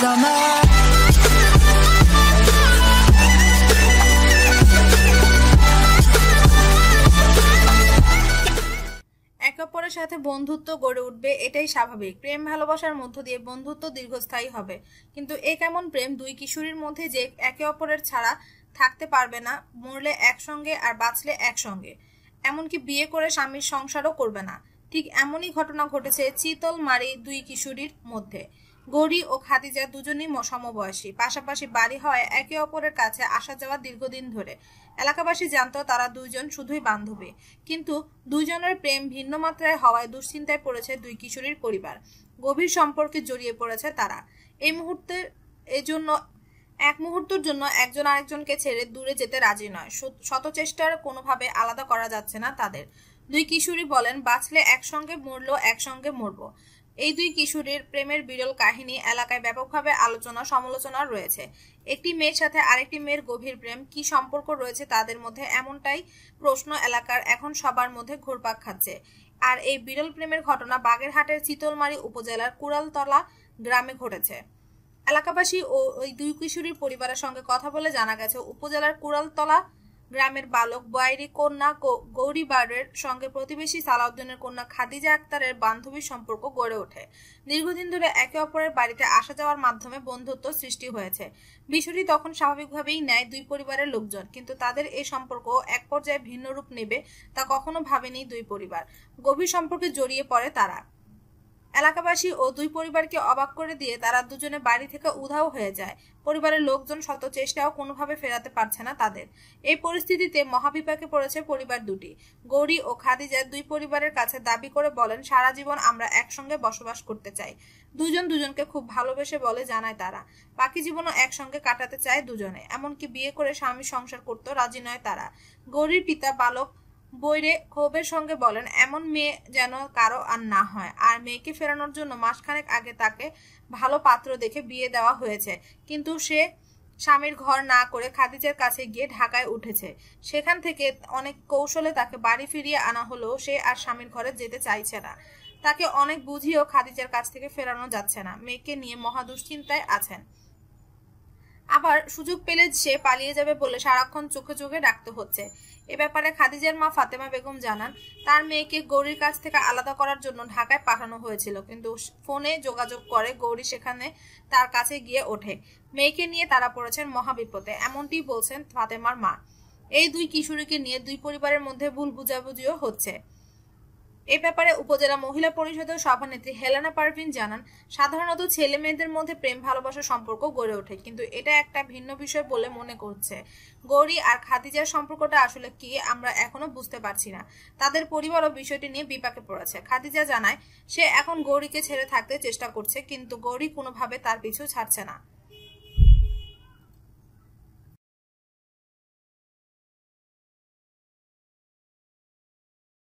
summer. অপরের সাথে বন্ধুত্ব গড়ে উঠবে, এটাই স্বাভাবিক। প্রেম ভালোবাসার মধ্য দিয়ে বন্ধুত্ব দীর্ঘস্থায়ী হবে। কিন্তু এ কেমন প্রেম? দুই কিশোরীর মধ্যে যে একে অপরের ছাড়া থাকতে পারবে না, মরলে একসঙ্গে আর বাঁচলে একসঙ্গে। এমনকি বিয়ে করে স্বামীর সংসারও করবে না। ঠিক এমনই ঘটনা ঘটেছে চিতলমারি দুই কিশোরীর মধ্যে। গৌরী ও খাদিজা দুজনই সমবয়সী। পাশাপাশি বাড়ি হওয়ায় একে অপরের কাছে আসা যাওয়া দীর্ঘদিন ধরে। এলাকাবাসী জানত তারা দুইজন শুধুই বান্ধবী। কিন্তু দুইজনের প্রেম ভিন্ন মাত্রায় হওয়ায় দুশ্চিন্তায় পড়েছে দুই কিশোরীর পরিবার। গভীর সম্পর্কে জড়িয়ে পড়েছে তারা। এই মুহূর্তে এজন্য, এক মুহূর্তের জন্য একজন আরেকজনকে ছেড়ে দূরে যেতে রাজি নয়। শত- চেষ্টার কোনোভাবে আলাদা করা যাচ্ছে না তাদের। দুই কিশোরী বলেন, বাঁচলে একসঙ্গে মরলো একসঙ্গে মরবো। এই দুই কিশোরীর প্রেমের বিরল কাহিনী এলাকায় ব্যাপকভাবে আলোচনা সমালোচনা রয়েছে। একটি মেয়ের সাথে আরেকটি মেয়ের গভীর প্রেম, কি সম্পর্ক রয়েছে তাদের মধ্যে এমনটাই প্রশ্ন এলাকার এখন সবার মধ্যে ঘুরপাক খাচ্ছে। আর এই বিরল প্রেমের ঘটনা বাগেরহাটের চিতলমারি উপজেলার কুড়ালতলা গ্রামে ঘটেছে। এলাকাবাসী ও ওই দুই কিশোরীর পরিবারের সঙ্গে কথা বলে জানা গেছে, উপজেলার কুড়ালতলা গ্রামের বালক বয়ারি কন্যা গৌ- গৌরী বারের সঙ্গে প্রতিবেশী সালাউদ্দিনের কন্যা খাদিজা আক্তারের বান্ধবীর সম্পর্ক গড়ে ওঠে। দীর্ঘদিন ধরে একে অপরের বাড়িতে আসা যাওয়ার মাধ্যমে বন্ধুত্ব সৃষ্টি হয়েছে। বিষয়টি তখন স্বাভাবিকভাবেই নেয় দুই পরিবারের লোকজন, কিন্তু তাদের এই সম্পর্ক এক পর্যায়ে ভিন্ন রূপ নেবে তা কখনো ভাবেনি দুই পরিবার। গভীর সম্পর্কে জড়িয়ে পড়ে তারা। এলাকাবাসী ও দুই পরিবারকে অবাক করে দিয়ে তারা দুজনে বাড়ি থেকে উধাও হয়ে যায়। পরিবারের লোকজন শত চেষ্টাও কোনোভাবে ফেরাতে পারছে না তাদের। এই পরিস্থিতিতে মহাবিপাকে পড়েছে পরিবার দুটি। গৌরী ও খাদিজা দুই পরিবারের কাছে দাবি করে বলেন, সারা জীবন আমরা একসঙ্গে বসবাস করতে চাই। দুজন দুজনকে খুব ভালোবেসে বলে জানায় তারা। বাকি জীবনও একসঙ্গে কাটাতে চায় দুজনে। এমনকি বিয়ে করে স্বামী সংসার করতে রাজি নয় তারা। গৌরীর পিতা বালক বৈরে ক্ষোভের সঙ্গে বলেন, এমন মেয়ে যেন কারও আর না হয়। আর মেয়েকে ফেরানোর জন্য মাসখানেক আগে তাকে ভালো পাত্র দেখে বিয়ে দেওয়া হয়েছে। কিন্তু সে স্বামীর ঘর না করে খাদিজার কাছে গিয়ে ঢাকায় উঠেছে। সেখান থেকে অনেক কৌশলে তাকে বাড়ি ফিরিয়ে আনা হলেও সে আর স্বামীর ঘরে যেতে চাইছে না। তাকে অনেক বুঝিয়েও খাদিজার কাছ থেকে ফেরানো যাচ্ছে না। মেয়েকে নিয়ে মহা দুশ্চিন্তায় আছেন। আবার সুযোগ পেলে সে পালিয়ে যাবে বলে সারাক্ষণ চোখে চোখে রাখতে হচ্ছে। এ ব্যাপারে খাদিজার মা ফাতেমা বেগম জানান, তার মেয়েকে গৌরীর কাছ থেকে আলাদা করার জন্য ঢাকায় পাঠানো হয়েছিল, কিন্তু ফোনে যোগাযোগ করে গৌরী সেখানে তার কাছে গিয়ে ওঠে। মেয়েকে নিয়ে তারা পড়েছেন মহাবিপদে এমনটি বলছেন ফাতেমার মা। এই দুই কিশোরীকে নিয়ে দুই পরিবারের মধ্যে ভুল বুঝাবুঝিও হচ্ছে। এ ব্যাপারে উপজেলা মহিলা পরিষদের সভানেত্রী হেলেনা পারভিন জানান, সাধারণত ছেলে মেয়েদের মধ্যে প্রেম, ভালোবাসার সম্পর্ক গড়ে ওঠে, কিন্তু এটা একটা ভিন্ন বিষয় বলে মনে করছে। গৌরী আর খাদিজার সম্পর্কটা আসলে কি আমরা এখনও বুঝতে পারছি না। তাদের পরিবারও বিষয়টি নিয়ে বিপাকে পড়েছে। খাদিজা জানায়, সে এখন গৌরীকে ছেড়ে থাকতে চেষ্টা করছে, কিন্তু গৌরী কোনোভাবে তার পিছু ছাড়ছে না।